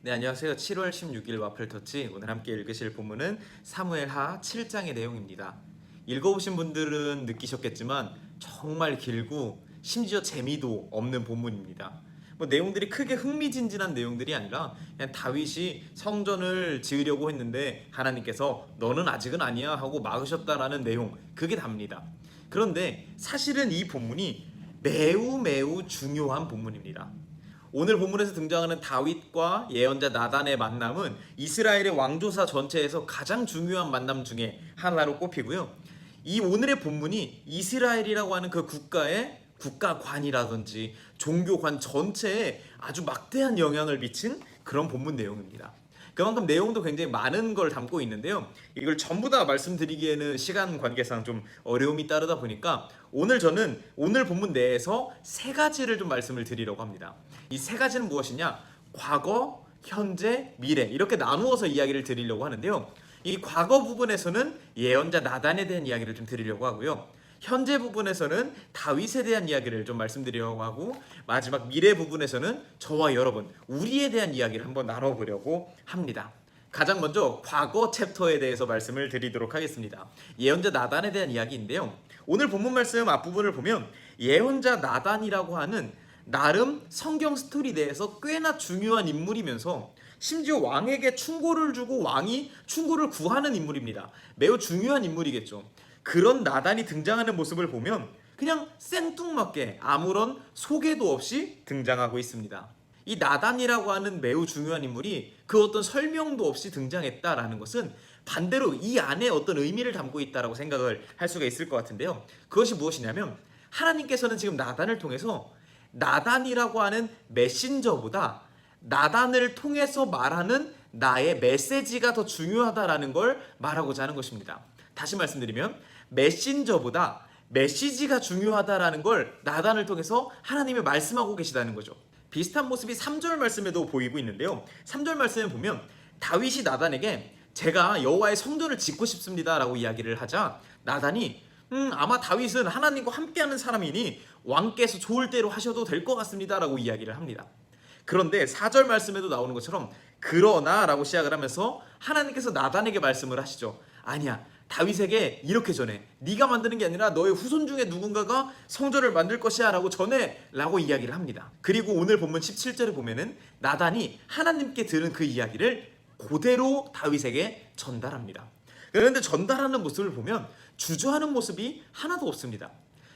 네 안녕하세요. 7월 16일 와플터치 오늘 함께 읽으실 본문은 사무엘하 7장의 내용입니다. 읽어보신 분들은 느끼셨겠지만 정말 길고 심지어 재미도 없는 본문입니다. 뭐 내용들이 크게 흥미진진한 내용들이 아니라 그냥 다윗이 성전을 지으려고 했는데 하나님께서 너는 아직은 아니야 하고 막으셨다라는 내용 그게 답니다. 그런데 사실은 이 본문이 매우 매우 중요한 본문입니다. 오늘 본문에서 등장하는 다윗과 예언자 나단의 만남은 이스라엘의 왕조사 전체에서 가장 중요한 만남 중에 하나로 꼽히고요. 이 오늘의 본문이 이스라엘이라고 하는 그 국가의 국가관이라든지 종교관 전체에 아주 막대한 영향을 미친 그런 본문 내용입니다. 그만큼 내용도 굉장히 많은 걸 담고 있는데요. 이걸 전부 다 말씀드리기에는 시간 관계상 좀 어려움이 따르다 보니까 오늘 저는 오늘 본문 내에서 세 가지를 좀 말씀을 드리려고 합니다. 이 세 가지는 무엇이냐? 과거, 현재, 미래 이렇게 나누어서 이야기를 드리려고 하는데요. 이 과거 부분에서는 예언자 나단에 대한 이야기를 좀 드리려고 하고요. 현재 부분에서는 다윗에 대한 이야기를 좀 말씀드리려고 하고 마지막 미래 부분에서는 저와 여러분 우리에 대한 이야기를 한번 나눠보려고 합니다. 가장 먼저 과거 챕터에 대해서 말씀을 드리도록 하겠습니다. 예언자 나단에 대한 이야기인데요. 오늘 본문 말씀 앞부분을 보면 예언자 나단이라고 하는 나름 성경 스토리 내에서 꽤나 중요한 인물이면서 심지어 왕에게 충고를 주고 왕이 충고를 구하는 인물입니다. 매우 중요한 인물이겠죠. 그런 나단이 등장하는 모습을 보면 그냥 생뚱맞게 아무런 소개도 없이 등장하고 있습니다. 이 나단이라고 하는 매우 중요한 인물이 그 어떤 설명도 없이 등장했다라는 것은 반대로 이 안에 어떤 의미를 담고 있다라고 생각을 할 수가 있을 것 같은데요. 그것이 무엇이냐면 하나님께서는 지금 나단을 통해서 나단이라고 하는 메신저보다 나단을 통해서 말하는 나의 메시지가 더 중요하다라는 걸 말하고자 하는 것입니다. 다시 말씀드리면 메신저보다 메시지가 중요하다라는 걸 나단을 통해서 하나님이 말씀하고 계시다는 거죠. 비슷한 모습이 3절 말씀에도 보이고 있는데요. 3절 말씀에 보면 다윗이 나단에게 제가 여호와의 성전을 짓고 싶습니다라고 이야기를 하자 나단이 음, 아마 다윗은 하나님과 함께하는 사람이니 왕께서 좋을 대로 하셔도 될 것 같습니다라고 이야기를 합니다. 그런데 4절 말씀에도 나오는 것처럼 그러나라고 시작을 하면서 하나님께서 나단에게 말씀을 하시죠. 아니야. 다윗에게 이렇게 전해. 네가 만드는 게 아니라 너의 후손 중에 누군가가 성전을 만들 것이야 라고 전해라고 이야기를 합니다. 그리고 오늘 본문 17절에 보면은 나단이 하나님께 들은 그 이야기를 그대로 다윗에게 전달합니다. 그런데 전달하는 모습을 보면 주저하는 모습이 하나도 없습니다.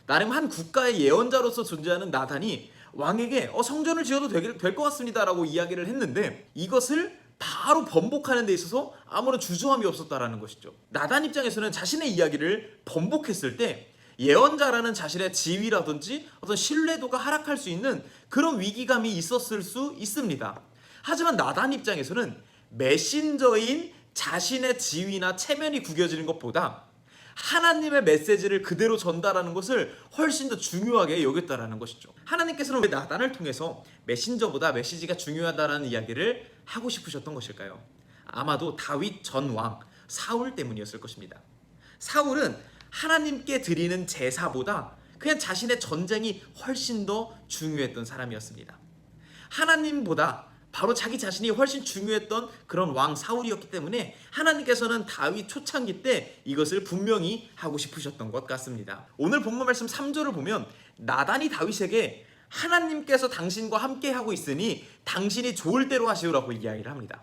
나름 한 국가의 예언자로서 존재하는 나단이 왕에게 어, 성전을 지어도 될 것 같습니다라고 이야기를 했는데 이것을 바로 번복하는 데 있어서 아무런 주저함이 없었다라는 것이죠. 나단 입장에서는 자신의 이야기를 번복했을 때 예언자라는 자신의 지위라든지 어떤 신뢰도가 하락할 수 있는 그런 위기감이 있었을 수 있습니다. 하지만 나단 입장에서는 메신저인 자신의 지위나 체면이 구겨지는 것보다 하나님의 메시지를 그대로 전달하는 것을 훨씬 더 중요하게 여겼다라는 것이죠. 하나님께서는 왜 나단을 통해서 메신저보다 메시지가 중요하다라는 이야기를 하고 싶으셨던 것일까요? 아마도 다윗 전왕 사울 때문이었을 것입니다. 사울은 하나님께 드리는 제사보다 그냥 자신의 전쟁이 훨씬 더 중요했던 사람이었습니다. 하나님보다 바로 자기 자신이 훨씬 중요했던 그런 왕 사울이었기 때문에 하나님께서는 다윗 초창기 때 이것을 분명히 하고 싶으셨던 것 같습니다. 오늘 본문 말씀 3절을 보면 나단이 다윗에게 하나님께서 당신과 함께 하고 있으니 당신이 좋을 대로 하시오라고 이야기를 합니다.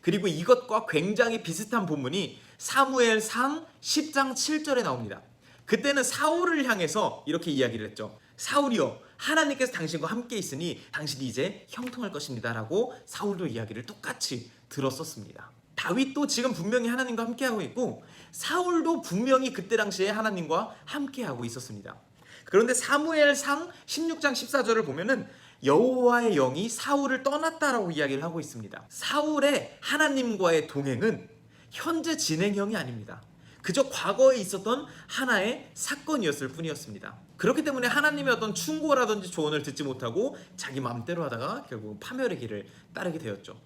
그리고 이것과 굉장히 비슷한 본문이 사무엘 상 10장 7절에 나옵니다. 그때는 사울을 향해서 이렇게 이야기를 했죠. 사울이여 하나님께서 당신과 함께 있으니 당신이 이제 형통할 것입니다라고 사울도 이야기를 똑같이 들었었습니다. 다윗도 지금 분명히 하나님과 함께하고 있고 사울도 분명히 그때 당시에 하나님과 함께하고 있었습니다. 그런데 사무엘상 16장 14절을 보면은 여호와의 영이 사울을 떠났다라고 이야기를 하고 있습니다. 사울의 하나님과의 동행은 현재 진행형이 아닙니다. 그저 과거에 있었던 하나의 사건이었을 뿐이었습니다. 그렇기 때문에 하나님의 어떤 충고라든지 조언을 듣지 못하고 자기 마음대로 하다가 결국 파멸의 길을 따르게 되었죠.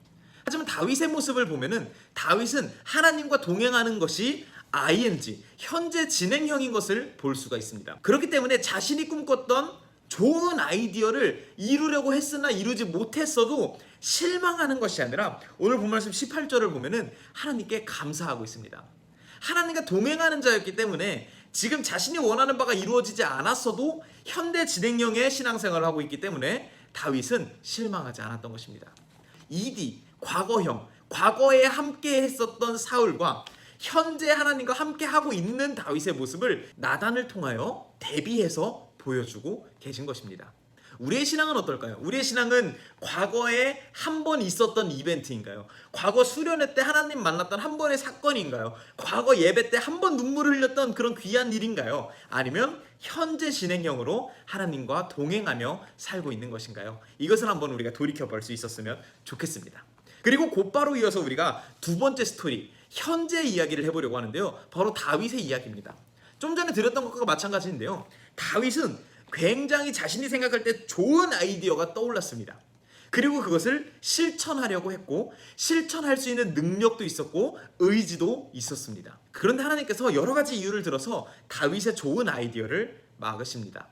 하지만 다윗의 모습을 보면은 다윗은 하나님과 동행하는 것이 ing 현재 진행형인 것을 볼 수가 있습니다. 그렇기 때문에 자신이 꿈꿨던 좋은 아이디어를 이루려고 했으나 이루지 못했어도 실망하는 것이 아니라 오늘 본 말씀 18절을 보면은 하나님께 감사하고 있습니다. 하나님과 동행하는 자였기 때문에 지금 자신이 원하는 바가 이루어지지 않았어도 현대 진행형의 신앙생활을 하고 있기 때문에 다윗은 실망하지 않았던 것입니다. 이디 과거형 과거에 함께 했었던 사울과 현재 하나님과 함께 하고 있는 다윗의 모습을 나단을 통하여 대비해서 보여주고 계신 것입니다. 우리의 신앙은 어떨까요? 우리의 신앙은 과거에 한 번 있었던 이벤트인가요? 과거 수련회 때 하나님 만났던 한 번의 사건인가요? 과거 예배 때 한 번 눈물을 흘렸던 그런 귀한 일인가요? 아니면 현재 진행형으로 하나님과 동행하며 살고 있는 것인가요? 이것을 한번 우리가 돌이켜 볼 수 있었으면 좋겠습니다. 그리고 곧바로 이어서 우리가 두 번째 스토리, 현재 이야기를 해보려고 하는데요. 바로 다윗의 이야기입니다. 좀 전에 드렸던 것과 마찬가지인데요. 다윗은 굉장히 자신이 생각할 때 좋은 아이디어가 떠올랐습니다. 그리고 그것을 실천하려고 했고 실천할 수 있는 능력도 있었고 의지도 있었습니다. 그런데 하나님께서 여러 가지 이유를 들어서 다윗의 좋은 아이디어를 막으십니다.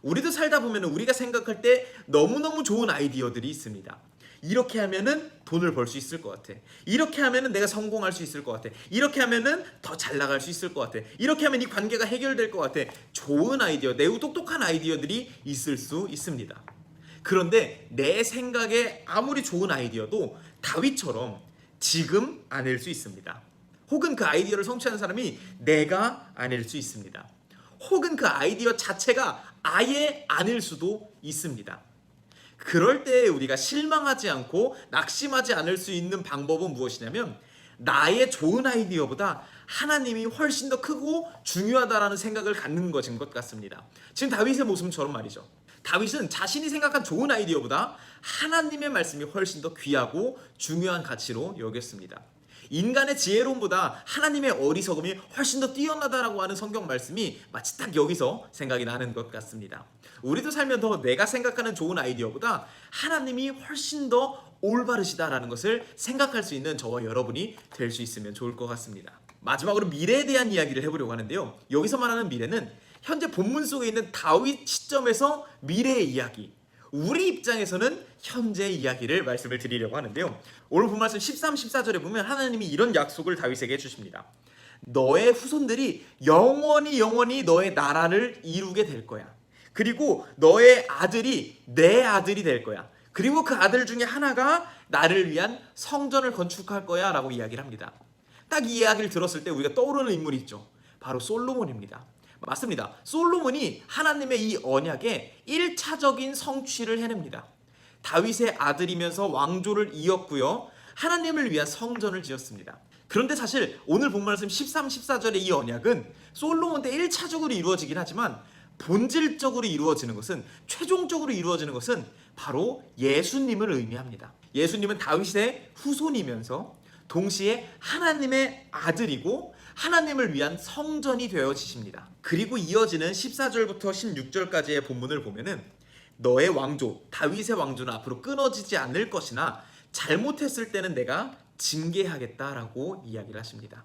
우리도 살다 보면 우리가 생각할 때 너무너무 좋은 아이디어들이 있습니다. 이렇게 하면은 돈을 벌 수 있을 것 같아. 이렇게 하면은 내가 성공할 수 있을 것 같아. 이렇게 하면은 더 잘 나갈 수 있을 것 같아. 이렇게 하면 이 관계가 해결될 것 같아. 좋은 아이디어, 매우 똑똑한 아이디어들이 있을 수 있습니다. 그런데 내 생각에 아무리 좋은 아이디어도 다윗처럼 지금 아닐 수 있습니다. 혹은 그 아이디어를 성취하는 사람이 내가 아닐 수 있습니다. 혹은 그 아이디어 자체가 아예 아닐 수도 있습니다. 그럴 때 우리가 실망하지 않고 낙심하지 않을 수 있는 방법은 무엇이냐면 나의 좋은 아이디어보다 하나님이 훨씬 더 크고 중요하다라는 생각을 갖는 것인 것 같습니다. 지금 다윗의 모습처럼 말이죠. 다윗은 자신이 생각한 좋은 아이디어보다 하나님의 말씀이 훨씬 더 귀하고 중요한 가치로 여겼습니다. 인간의 지혜로움보다 하나님의 어리석음이 훨씬 더 뛰어나다라고 하는 성경 말씀이 마치 딱 여기서 생각이 나는 것 같습니다. 우리도 살면서 내가 생각하는 좋은 아이디어보다 하나님이 훨씬 더 올바르시다라는 것을 생각할 수 있는 저와 여러분이 될 수 있으면 좋을 것 같습니다. 마지막으로 미래에 대한 이야기를 해보려고 하는데요. 여기서 말하는 미래는 현재 본문 속에 있는 다윗 시점에서 미래의 이야기, 우리 입장에서는 현재 이야기를 말씀을 드리려고 하는데요. 오늘 본 말씀 13, 14절에 보면 하나님이 이런 약속을 다윗에게 해주십니다. 너의 후손들이 영원히 영원히 너의 나라를 이루게 될 거야. 그리고 너의 아들이 내 아들이 될 거야. 그리고 그 아들 중에 하나가 나를 위한 성전을 건축할 거야 라고 이야기를 합니다. 딱 이 이야기를 들었을 때 우리가 떠오르는 인물이 있죠. 바로 솔로몬입니다. 맞습니다. 솔로몬이 하나님의 이 언약에 1차적인 성취를 해냅니다. 다윗의 아들이면서 왕조를 이었고요. 하나님을 위한 성전을 지었습니다. 그런데 사실 오늘 본 말씀 13, 14절의 이 언약은 솔로몬 때 1차적으로 이루어지긴 하지만 본질적으로 이루어지는 것은 최종적으로 이루어지는 것은 바로 예수님을 의미합니다. 예수님은 다윗의 후손이면서 동시에 하나님의 아들이고 하나님을 위한 성전이 되어지십니다. 그리고 이어지는 14절부터 16절까지의 본문을 보면은 너의 왕조 다윗의 왕조는 앞으로 끊어지지 않을 것이나 잘못했을 때는 내가 징계하겠다라고 이야기를 하십니다.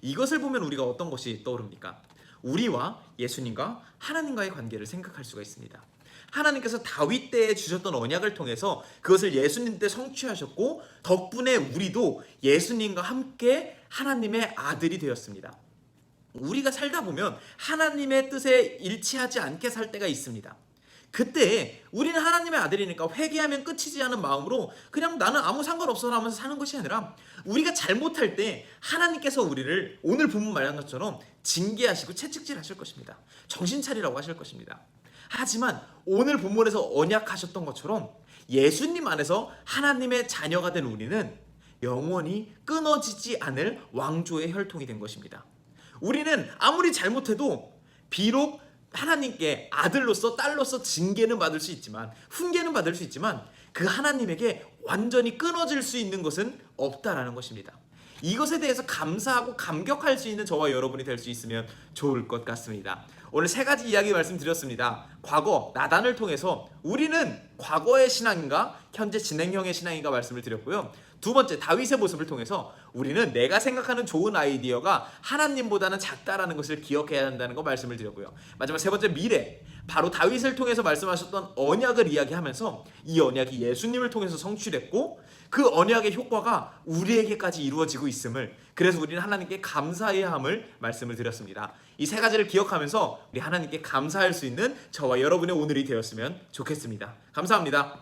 이것을 보면 우리가 어떤 것이 떠오릅니까? 우리와 예수님과 하나님과의 관계를 생각할 수가 있습니다. 하나님께서 다윗 때에 주셨던 언약을 통해서 그것을 예수님 때 성취하셨고 덕분에 우리도 예수님과 함께 하나님의 아들이 되었습니다. 우리가 살다 보면 하나님의 뜻에 일치하지 않게 살 때가 있습니다. 그때 우리는 하나님의 아들이니까 회개하면 끝이지 않은 마음으로 그냥 나는 아무 상관없어 하면서 사는 것이 아니라 우리가 잘못할 때 하나님께서 우리를 오늘 본문 말한 것처럼 징계하시고 채찍질 하실 것입니다. 정신 차리라고 하실 것입니다. 하지만 오늘 본문에서 언약하셨던 것처럼 예수님 안에서 하나님의 자녀가 된 우리는 영원히 끊어지지 않을 왕조의 혈통이 된 것입니다. 우리는 아무리 잘못해도 비록 하나님께 아들로서 딸로서 징계는 받을 수 있지만 훈계는 받을 수 있지만 그 하나님에게 완전히 끊어질 수 있는 것은 없다라는 것입니다. 이것에 대해서 감사하고 감격할 수 있는 저와 여러분이 될 수 있으면 좋을 것 같습니다. 오늘 세 가지 이야기 말씀드렸습니다. 과거 나단을 통해서 우리는 과거의 신앙인가 현재 진행형의 신앙인가 말씀을 드렸고요. 두 번째 다윗의 모습을 통해서 우리는 내가 생각하는 좋은 아이디어가 하나님보다는 작다라는 것을 기억해야 한다는 거 말씀을 드렸고요. 마지막 세 번째 미래. 바로 다윗을 통해서 말씀하셨던 언약을 이야기하면서 이 언약이 예수님을 통해서 성취됐고 그 언약의 효과가 우리에게까지 이루어지고 있음을 그래서 우리는 하나님께 감사해야 함을 말씀을 드렸습니다. 이 세 가지를 기억하면서 우리 하나님께 감사할 수 있는 저와 여러분의 오늘이 되었으면 좋겠습니다. 감사합니다.